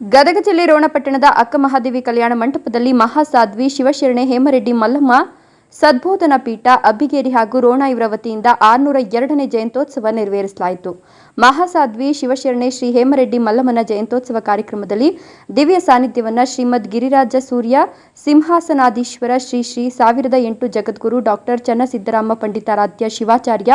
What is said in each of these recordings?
ಗದಗ ಜಿಲ್ಲೆ ರೋಣಪಟ್ಟಣದ ಅಕ್ಕಮಹಾದೇವಿ ಕಲ್ಯಾಣ ಮಂಟಪದಲ್ಲಿ ಮಹಾಸಾಧ್ವಿ ಶಿವಶರಣೆ ಹೇಮರೆಡ್ಡಿ ಮಲ್ಲಮ್ಮ, ಸದ್ಬೋಧನಾ ಪೀಠ ಅಬ್ಬಿಗೇರಿ ಹಾಗೂ ರೋಣ ಇವರ ವತಿಯಿಂದ ಆರುನೂರ ಎರಡನೇ ಜಯಂತ್ಯೋತ್ಸವ ನೆರವೇರಿಸಲಾಯಿತು. ಮಹಾಸಾಧ್ವಿ ಶಿವಶರಣೆ ಶ್ರೀ ಹೇಮರೆಡ್ಡಿ ಮಲ್ಲಮ್ಮನ ಜಯಂತ್ಯೋತ್ಸವ ಕಾರ್ಯಕ್ರಮದಲ್ಲಿ ದಿವ್ಯ ಸಾನ್ನಿಧ್ಯವನ್ನು ಶ್ರೀಮದ್ ಗಿರಿರಾಜ ಸೂರ್ಯ, ಸಿಂಹಾಸನಾಧೀಶ್ವರ ಶ್ರೀ ಶ್ರೀ ಸಾವಿರದ ಎಂಟು ಜಗದ್ಗುರು ಡಾಕ್ಟರ್ ಚನ್ನಸಿದ್ದರಾಮ ಪಂಡಿತಾರಾಧ್ಯ ಶಿವಾಚಾರ್ಯ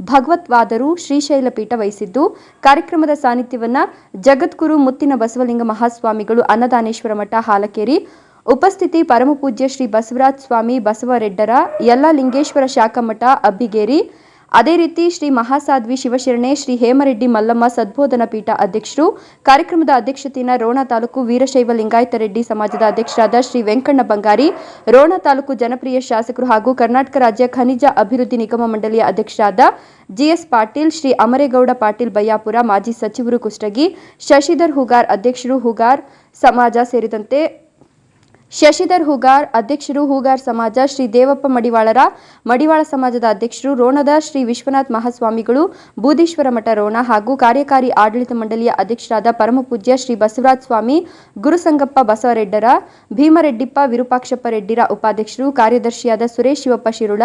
ಭಗವತ್ವಾದರು ಶ್ರೀಶೈಲ ಪೀಠ ವಹಿಸಿದ್ದು, ಕಾರ್ಯಕ್ರಮದ ಸಾನ್ನಿಧ್ಯವನ್ನು ಜಗದ್ಗುರು ಮುತ್ತಿನ ಬಸವಲಿಂಗ ಮಹಾಸ್ವಾಮಿಗಳು ಅನ್ನದಾನೇಶ್ವರ ಮಠ ಹಾಲಕೇರಿ, ಉಪಸ್ಥಿತಿ ಪರಮಪೂಜ್ಯ ಶ್ರೀ ಬಸವರಾಜ್ ಸ್ವಾಮಿ ಬಸವರೆಡ್ಡರ ಎಲ್ಲ ಲಿಂಗೇಶ್ವರ ಶಾಖಮಠ ಅಬ್ಬಿಗೇರಿ ಅದೇ ರೀತಿ ಶ್ರೀ ಮಹಾಸಾಧ್ವಿ ಶಿವಶರಣೆ, ಶ್ರೀ ಹೇಮರೆಡ್ಡಿ ಮಲ್ಲಮ್ಮ ಸದ್ಬೋಧನಾ ಪೀಠ ಅಧ್ಯಕ್ಷರು, ಕಾರ್ಯಕ್ರಮದ ಅಧ್ಯಕ್ಷತೆಯನ್ನು ರೋಣ ತಾಲೂಕು ವೀರಶೈವ ಲಿಂಗಾಯತ ರೆಡ್ಡಿ ಸಮಾಜದ ಅಧ್ಯಕ್ಷರಾದ ಶ್ರೀ ವೆಂಕಣ್ಣ ಬಂಗಾರಿ, ರೋಣ ತಾಲೂಕು ಜನಪ್ರಿಯ ಶಾಸಕರು ಹಾಗೂ ಕರ್ನಾಟಕ ರಾಜ್ಯ ಖನಿಜ ಅಭಿವೃದ್ಧಿ ನಿಗಮ ಮಂಡಳಿಯ ಅಧ್ಯಕ್ಷರಾದ ಜಿಎಸ್ ಪಾಟೀಲ್, ಶ್ರೀ ಅಮರೇಗೌಡ ಪಾಟೀಲ್ ಬಯ್ಯಾಪುರ ಮಾಜಿ ಸಚಿವರು ಕುಷ್ಟಗಿ, ಶಶಿಧರ್ ಹುಗಾರ್ ಅಧ್ಯಕ್ಷರು ಹುಗಾರ್ ಸಮಾಜ ಸೇರಿದಂತೆ ಶಶಿಧರ್ ಹೂಗಾರ್ ಅಧ್ಯಕ್ಷರು ಹೂಗಾರ್ ಸಮಾಜ, ಶ್ರೀ ದೇವಪ್ಪ ಮಡಿವಾಳರ, ಮಡಿವಾಳ ಸಮಾಜದ ಅಧ್ಯಕ್ಷರು ರೋಣದ ಶ್ರೀ ವಿಶ್ವನಾಥ್ ಮಹಾಸ್ವಾಮಿಗಳು, ಬೂದೀಶ್ವರ ಮಠ ರೋಣ ಹಾಗೂ ಕಾರ್ಯಕಾರಿ ಆಡಳಿತ ಮಂಡಳಿಯ ಅಧ್ಯಕ್ಷರಾದ ಪರಮಪೂಜ್ಯ ಶ್ರೀ ಬಸವರಾಜ ಸ್ವಾಮಿ ಗುರುಸಂಗಪ್ಪ ಬಸವರೆಡ್ಡರ, ಭೀಮರೆಡ್ಡಿಪ್ಪ ವಿರೂಪಾಕ್ಷಪ್ಪ ರೆಡ್ಡಿರ ಉಪಾಧ್ಯಕ್ಷರು, ಕಾರ್ಯದರ್ಶಿಯಾದ ಸುರೇಶ್ ಶಿವಪ್ಪ ಶಿರುಳ,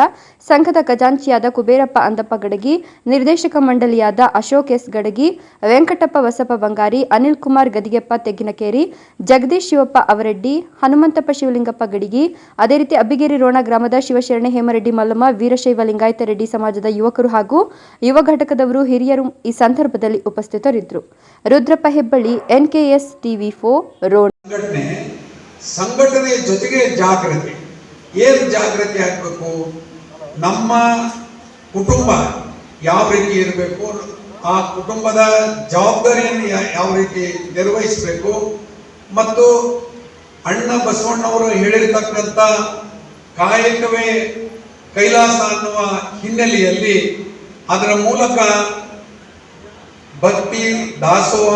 ಸಂಘದ ಖಜಾಂಚಿಯಾದ ಕುಬೇರಪ್ಪ ಅಂದಪ್ಪ ಗಡಗಿ, ನಿರ್ದೇಶಕ ಮಂಡಳಿಯಾದ ಅಶೋಕ್ ಎಸ್ ಗಡಗಿ, ವೆಂಕಟಪ್ಪ ಬಸಪ್ಪ ಬಂಗಾರಿ ಅನಿಲ್ ಕುಮಾರ್ ಗದಿಗೆಪ್ಪ ತೆಗ್ಗಿನಕೇರಿ, ಜಗದೀಶ್ ಶಿವಪ್ಪ ಅವರೆಡ್ಡಿ ಹನುಮಂತಪ್ಪ ಶಿವಲಿಂಗಪ್ಪ ಗಡಿಗಿ. ಅದೇ ರೀತಿ ಅಬ್ಬಿಗೇರಿ ರೋಣ ಗ್ರಾಮದ ಶಿವಶರಣೆ ಹೇಮರೆಡ್ಡಿ ಮಲ್ಲಮ್ಮ, ವೀರಶೈವ ಲಿಂಗಾಯತ ರೆಡ್ಡಿ ಸಮಾಜದ ಯುವಕರು ಹಾಗೂ ಯುವ ಘಟಕದವರು ಹಿರಿಯರು ಈ ಸಂದರ್ಭದಲ್ಲಿ ಉಪಸ್ಥಿತರಿದ್ದರು. Rudrappa Hebballi, N K S TV ಫೋ ರೋಣ. ಸಂಘಟನೆ, ಸಂಘಟನೆಯ ಜೊತೆಗೆ ಜಾಗೃತಿ. ಏನು ಜಾಗೃತಿ ಆಗಬೇಕು? ನಮ್ಮ ಕುಟುಂಬ ಯಾವ ರೀತಿ ಇರಬೇಕು? ಆ ಕುಟುಂಬದ ಜವಾಬ್ದಾರಿಯನ್ನು ಯಾವ ರೀತಿ ನಿರ್ವಹಿಸಬೇಕು? ಮತ್ತು ಅಣ್ಣ ಬಸವಣ್ಣವರು ಹೇಳಿರ್ತಕ್ಕಂಥ ಕಾಯಕವೇ ಕೈಲಾಸ ಅನ್ನುವ ಹಿನ್ನೆಲೆಯಲ್ಲಿ ಅದರ ಮೂಲಕ ಭಕ್ತಿ, ದಾಸೋಹ,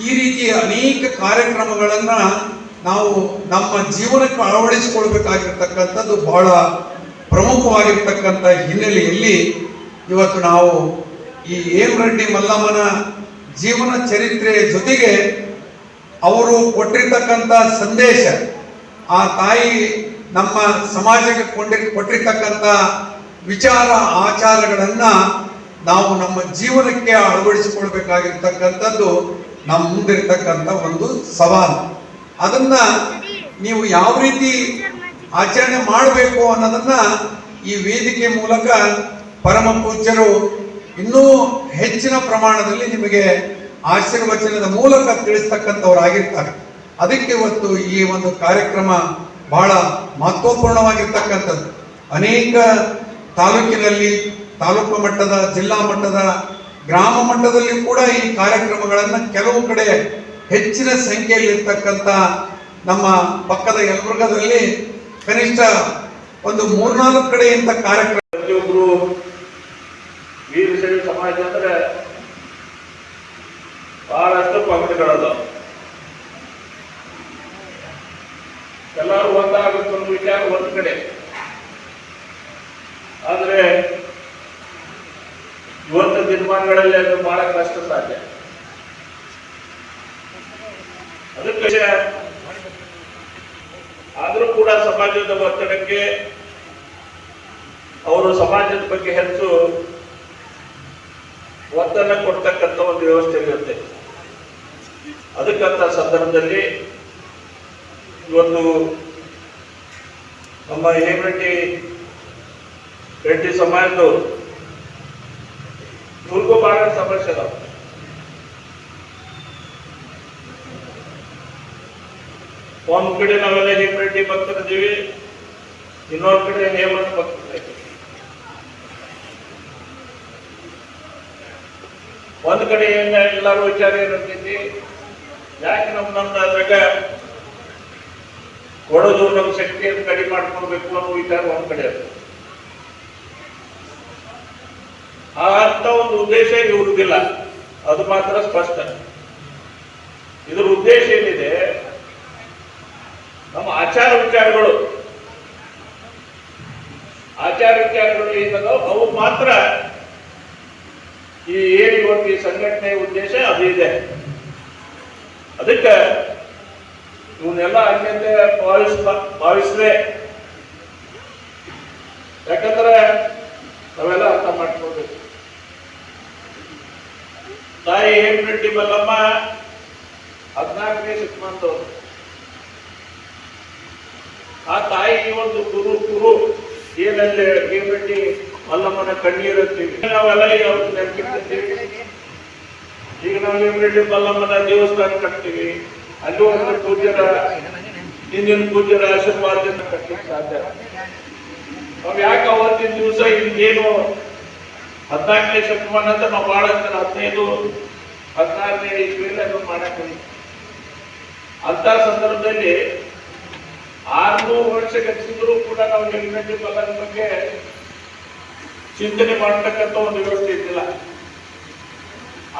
ಈ ರೀತಿಯ ಅನೇಕ ಕಾರ್ಯಕ್ರಮಗಳನ್ನು ನಾವು ನಮ್ಮ ಜೀವನಕ್ಕೆ ಅಳವಡಿಸಿಕೊಳ್ಬೇಕಾಗಿರ್ತಕ್ಕಂಥದ್ದು ಬಹಳ ಪ್ರಮುಖವಾಗಿರ್ತಕ್ಕಂಥ ಹಿನ್ನೆಲೆಯಲ್ಲಿ ಇವತ್ತು ನಾವು ಈ ರೆಡ್ಡಿ ಮಲ್ಲಮ್ಮನ ಜೀವನ ಚರಿತ್ರೆಯ ಜೊತೆಗೆ ಅವರು ಕೊಟ್ಟಿರ್ತಕ್ಕಂಥ ಸಂದೇಶ, ಆ ತಾಯಿ ನಮ್ಮ ಸಮಾಜಕ್ಕೆ ಕೊಂಡಿ, ಕೊಟ್ಟಿರ್ತಕ್ಕಂಥ ವಿಚಾರ, ಆಚಾರಗಳನ್ನು ನಾವು ನಮ್ಮ ಜೀವನಕ್ಕೆ ಅಳವಡಿಸಿಕೊಳ್ಬೇಕಾಗಿರ್ತಕ್ಕಂಥದ್ದು ನಮ್ಮ ಮುಂದಿರ್ತಕ್ಕಂಥ ಒಂದು ಸವಾಲು. ಅದನ್ನ ನೀವು ಯಾವ ರೀತಿ ಆಚರಣೆ ಮಾಡಬೇಕು ಅನ್ನೋದನ್ನ ಈ ವೇದಿಕೆ ಮೂಲಕ ಪರಮ ಪೂಜ್ಯರು ಇನ್ನೂ ಹೆಚ್ಚಿನ ಪ್ರಮಾಣದಲ್ಲಿ ನಿಮಗೆ ಆಶೀರ್ವಚನದ ಮೂಲಕ ತಿಳಿಸ್ತಕ್ಕಂಥವ್ರಾಗಿರ್ತಾರೆ ಅದಕ್ಕೆ ಇವತ್ತು ಈ ಒಂದು ಕಾರ್ಯಕ್ರಮ ಬಹಳ ಮಹತ್ವಪೂರ್ಣವಾಗಿರ್ತಕ್ಕಂಥದ್ದು. ಅನೇಕ ತಾಲೂಕಿನಲ್ಲಿ, ತಾಲೂಕು ಮಟ್ಟದ, ಜಿಲ್ಲಾ ಮಟ್ಟದ, ಗ್ರಾಮ ಮಟ್ಟದಲ್ಲಿ ಕೂಡ ಈ ಕಾರ್ಯಕ್ರಮಗಳನ್ನು ಕೆಲವು ಕಡೆ ಹೆಚ್ಚಿನ ಸಂಖ್ಯೆಯಲ್ಲಿ ಇರ್ತಕ್ಕಂಥ ನಮ್ಮ ಪಕ್ಕದ ಯಲಬುರ್ಗದಲ್ಲಿ ಕನಿಷ್ಠ ಒಂದು ಮೂರ್ನಾಲ್ಕು ಕಡೆ ಇಂಥ ಕಾರ್ಯಕ್ರಮ ಪ್ರತಿಯೊಬ್ರು ವೀರಶೈವ ಸಮಾಜ ಅಂದ್ರೆ ಬಹಳಷ್ಟು ಪಂಗಡಗಳದ ಎಲ್ಲರೂ ಒಂದಾಗುತ್ತೆ ಒಂದು ವಿಚಾರ ಒಂದು ಕಡೆ. ಆದ್ರೆ ಇವತ್ತು ದಿನಮಾನಗಳಲ್ಲಿ ಅದು ಬಹಳ ಕಷ್ಟ ಸಾಧ್ಯ. ಅದಕ್ಕೆ ಆದರೂ ಕೂಡ ಸಮಾಜದ ಒತ್ತಡಕ್ಕೆ ಅವರು ಸಮಾಜದ ಬಗ್ಗೆ ಹೆಚ್ಚು ಒತ್ತಡ ಕೊಡ್ತಕ್ಕಂಥ ಒಂದು ವ್ಯವಸ್ಥೆ ಇರುತ್ತೆ. ಅದಕ್ಕಂಥ ಸಂದರ್ಭದಲ್ಲಿ ಇವತ್ತು ನಮ್ಮ ಹೇಮರೆಡ್ಡಿ ರೆಡ್ಡಿ ಸಮಾಜದವರು ಇವ್ರಿಗೂ ಬಹಳ ಸಮಸ್ಯೆ ಅದಾವ. ಒಂದ್ ಕಡೆ ನಾವೆಲ್ಲ ಹೇಮರೆಡ್ಡಿ ಭಕ್ತರಿದ್ದೀವಿ ಇನ್ನೊಂದ್ ಕಡೆ ಹೇಮಂತ ಭಕ್ತರಿದ್ದೀವಿ ಒಂದ್ ಕಡೆ ಏನ ಎಲ್ಲರೂ ವಿಚಾರ ಏನಂತೈತಿ ಯಾಕೆ ನಮ್ ನಮ್ದು ಅದ್ರಾಗ ಕೊಡೋದು ನಮ್ಮ ಶಕ್ತಿಯನ್ನು ಕಡಿಮೆ ಮಾಡ್ಕೊಳ್ಬೇಕು ಅನ್ನೋ ವಿಚಾರ ಒಂದ್ ಕಡೆ ಆ ಅಂತ ಒಂದು ಉದ್ದೇಶ ಇವ್ರದಿಲ್ಲ ಅದು ಮಾತ್ರ ಸ್ಪಷ್ಟ. ಇದ್ರ ಉದ್ದೇಶ ಏನಿದೆ? ನಮ್ಮ ಆಚಾರ ವಿಚಾರಗಳು. ಆಚಾರ ವಿಚಾರಗಳು ಏನಿದಾವ ಅವು ಮಾತ್ರ ಈ ಏನಿವತ್ತು ಈ ಸಂಘಟನೆಯ ಉದ್ದೇಶ ಅದು ಇದೆ. ಅದಕ್ಕೆ ಇವನ್ನೆಲ್ಲ ಅನ್ಯತೆ ಭಾವಿಸ್ ಭಾವಿಸ್ರೆ ಯಾಕಂದ್ರೆ ನಾವೆಲ್ಲ ಅರ್ಥ ಮಾಡ್ಕೊಳ್ಬೇಕು ತಾಯಿ ಏನ್ ಬಿಟ್ಟಿ ಬಲ್ಲಮ್ಮ ಹದಿನಾಲ್ಕನೇ ಶತಮಾನದವರು. ಆ ತಾಯಿ ಒಂದು ಗುರು ಗುರು ಏನಲ್ಲಿ ಹೇಮರೆಡ್ಡಿ ಮಲ್ಲಮ್ಮನ ಕಣ್ಣೀರುತ್ತೀವಿ ನಾವೆಲ್ಲ ಈಗ ಅವ್ರು ನೆನಪಿಟ್ಟಿರ್ತೀವಿ ಈಗ ನಾವು ಹೇಮರೆಡ್ಡಿ ಮಲ್ಲಮ್ಮನ ದೇವಸ್ಥಾನ ಕಟ್ತೀವಿ. ಅಲ್ಲಿ ಒಂದು ಪೂಜ್ಯರ ಹಿಂದಿನ ಪೂಜ್ಯರ ಆಶೀರ್ವಾದದಿಂದ ಕಟ್ಟಲಿಕ್ಕೆ ಸಾಧ್ಯ ನಾವು ಯಾಕೆ ಅವತ್ತಿನ ದಿವಸ ಇನ್ನೇನು ಹದಿನಾಲ್ಕನೇ ಶತಮಾನ ಅಂತ ನಾವು ಬಹಳ ಹದಿನೈದು, ಹದಿನಾರನೇ ಇಸ್ವಿಯಲ್ಲಿ ಅದನ್ನು ಮಾಡಕ್ಕೆ. ಅಂತ ಸಂದರ್ಭದಲ್ಲಿ ಆರ್ನೂರು ವರ್ಷ ಕಟ್ಟಿದ್ರು ಕೂಡ ನಾವು ಹೆಲ್ಮೆಟ್ ಬಲ್ಲದ ಬಗ್ಗೆ ಚಿಂತನೆ ಮಾಡತಕ್ಕಂಥ ಒಂದು ವ್ಯವಸ್ಥೆ ಇದ್ದಿಲ್ಲ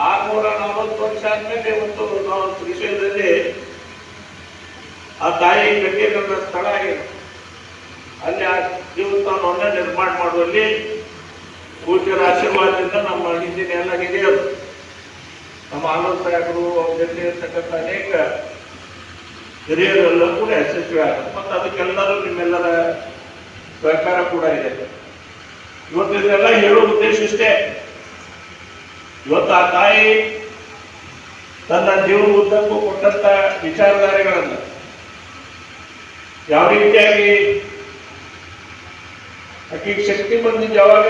ಆರ್ನೂರ ನಲವತ್ತು ವರ್ಷ ಆದ್ಮೇಲೆ ಒಂದು ನಾವು ಶ್ರೀಶೈಲದಲ್ಲಿ ಆ ತಾಯಿ ನನ್ನ ಸ್ಥಳ ಆಗಿದೆ. ಅಲ್ಲಿ ಆ ದೇವಸ್ಥಾನವನ್ನ ನಿರ್ಮಾಣ ಮಾಡುವಲ್ಲಿ ಪೂಜ್ಯರ ಆಶೀರ್ವಾದದಿಂದ ನಮ್ಮ ಹಿಂದಿನ ಎಲ್ಲ ಹಿರಿಯರು, ನಮ್ಮ ಆನಂದ ಸಾಹೇಬರು, ಅವ್ರ ಜೊತೆ ಇರ್ತಕ್ಕಂಥ ಅನೇಕ ಹಿರಿಯರೆಲ್ಲ ಕೂಡ ಯಶಸ್ವಿ ಆಗುತ್ತೆ ಮತ್ತು ಅದಕ್ಕೆಲ್ಲರೂ ನಿಮ್ಮೆಲ್ಲರ ಸಹಕಾರ ಕೂಡ ಇದೆ. ಇವತ್ತು ಇದೆಲ್ಲ ಹೇಳೋ ಉದ್ದೇಶ ಇಷ್ಟೇ. ಇವತ್ತು ಆ ತಾಯಿ ತನ್ನ ಜೀವನ ಉದ್ದಕ್ಕೂ ಕೊಟ್ಟಂತ ವಿಚಾರಧಾರೆಗಳನ್ನು ಯಾವ ರೀತಿಯಾಗಿ ಆಕೆಗೆ ಶಕ್ತಿ ಬಂದಿದ್ದು ಯಾವಾಗ?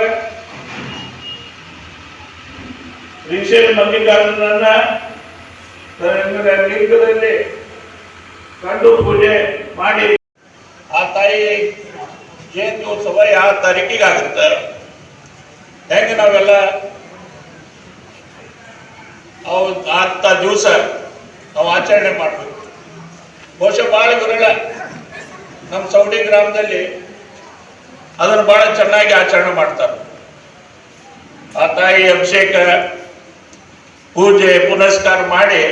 ಶ್ರೀಶೈಲ ಮಲ್ಲಿಕಾರ್ಜುನನ್ನ ತನ್ನ ಲಿಂಗದಲ್ಲಿ ಕಂಡು ಪೂಜೆ ಮಾಡಿ. ಆ ತಾಯಿ ಜಯಂತಿ ಉತ್ಸವ ಯಾವ ತಾರೀಕಿಗೆ ಆಗುತ್ತೆ ಹೆಂಗೆ ನಾವೆಲ್ಲ ಅವು ಆ ದಿವಸ ನಾವು ಆಚರಣೆ ಮಾಡಬೇಕು. ಬಹುಶಃ ಭಾಳ ವಿರಳ ನಮ್ಮ ಸೌಡಿ ಗ್ರಾಮದಲ್ಲಿ ಅದನ್ನು ಬಹಳ ಚೆನ್ನಾಗಿ ಆಚರಣೆ ಮಾಡ್ತಾರೆ. ಆ ತಾಯಿ ಅಭಿಷೇಕ ಪೂಜೆ, ಪುನಸ್ಕಾರ ಮಾಡಿ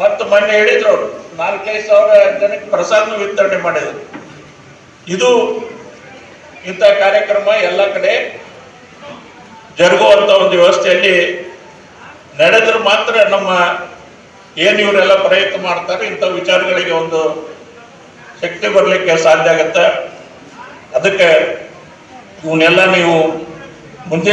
ಮತ್ತು ಮೊನ್ನೆ ಹೇಳಿದ್ರು ಅವರು, ನಾಲ್ಕೈದು ಸಾವಿರ ಜನಕ್ಕೆ ಪ್ರಸಾದ ವಿತರಣೆ ಮಾಡಿದ್ರು. ಇದು ಇಂಥ ಕಾರ್ಯಕ್ರಮ ಎಲ್ಲ ಕಡೆ ಜರುಗುವಂಥ ಒಂದು ವ್ಯವಸ್ಥೆಯಲ್ಲಿ ನಡೆದ್ರೆ ಮಾತ್ರ ನಮ್ಮ ಏನು ಇವರೆಲ್ಲ ಪ್ರಯತ್ನ ಮಾಡ್ತಾರೆ ಇಂಥ ವಿಚಾರಗಳಿಗೆ ಒಂದು ಶಕ್ತಿ ಬರಲಿಕ್ಕೆ ಸಾಧ್ಯ ಆಗತ್ತೆ. ಅದಕ್ಕೆ ಇವನ್ನೆಲ್ಲ ನೀವು ಮುಂದೆ